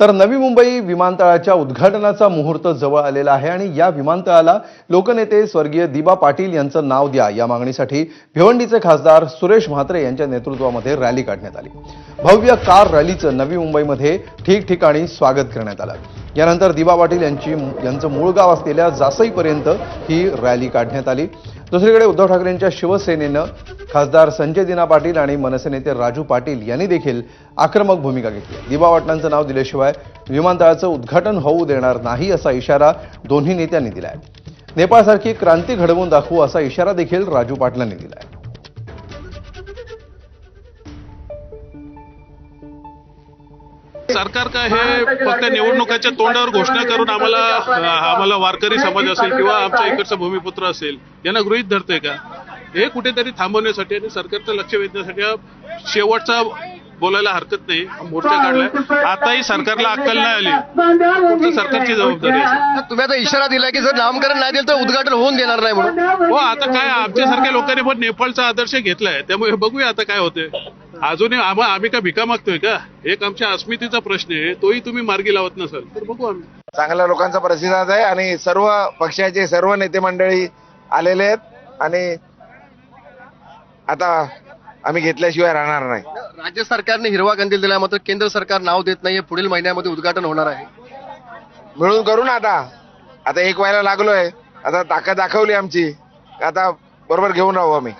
तर नवी मुंबई विमानतळाच्या उद्घाटनाचा मुहूर्त जवळ आलेला आहे आणि या विमानतळाला लोकनेते स्वर्गीय दिबा पाटील यांचं नाव द्या या मागणीसाठी भिवंडीचे खासदार सुरेश म्हात्रे यांच्या नेतृत्वामध्ये रॅली काढण्यात आली. भव्य कार रॅलीचं नवी मुंबईमध्ये ठिकठिकाणी स्वागत करण्यात आलं. यानंतर दिबा पाटील यांची यांचं मूळ गाव असलेल्या जासईपर्यंत ही रॅली काढण्यात आली. दुसरीकडे उद्धव ठाकरेंच्या शिवसेनेनं खासदार संजय दिना पाटील आणि मनसे नेते राजू पाटील यांनी देखील आक्रमक भूमिका घेतली. दिबा पाटलांचं नाव दिल्याशिवाय विमानतळाचं उद्घाटन होऊ देणार नाही असा इशारा दोन्ही नेत्यांनी दिलाय. नेपाळसारखी क्रांती घडवून दाखवू असा इशारा देखील राजू पाटलांनी दिलाय. सरकार काय हे फक्त निवडणुकाच्या तोंडावर घोषणा करून आम्हाला आम्हाला वारकरी समाज असेल किंवा आमच्या इकडचा भूमिपुत्र असेल यांना गृहित धरतोय का? हे कुठेतरी थांबवण्यासाठी आणि सरकारचं लक्ष वेधण्यासाठी हा शेवटचा बोलायला हरकत नाही. मोर्चा काढलाय. आताही सरकारला अक्कल नाही आली. सरकारची जबाबदारी आहे. तुम्ही आता इशारा दिलाय की जर नामकरण नाही दिलं तर उद्घाटन होऊन देणार नाही म्हणून. हो आता काय आमच्यासारख्या लोकांनी पण नेपाळचा आदर्श घेतलाय. त्यामुळे बघूया आता काय होते अजूनही आम्हा आम्ही का भिका मागतोय का? एक आमच्या अस्मितेचा प्रश्न आहे. तोही तुम्ही मार्गी लावत नसाल. तर बघू आम्ही. चांगल्या लोकांचा प्रतिसाद आहे आणि सर्व पक्षाचे सर्व नेते मंडळी आलेले आहेत आणि आता आम्ही घेतल्याशिवाय राहणार नाही. राज्य सरकारने हिरवा कंदील दिलाय मात्र केंद्र सरकार नाव देत नाहीये पुढील महिन्यामध्ये उद्घाटन होणार आहे. मिळून करू ना आता. आता एक व्हायला लागलोय. आता ताकद दाखवली आमची. आता बरोबर घेऊन राहू आम्ही.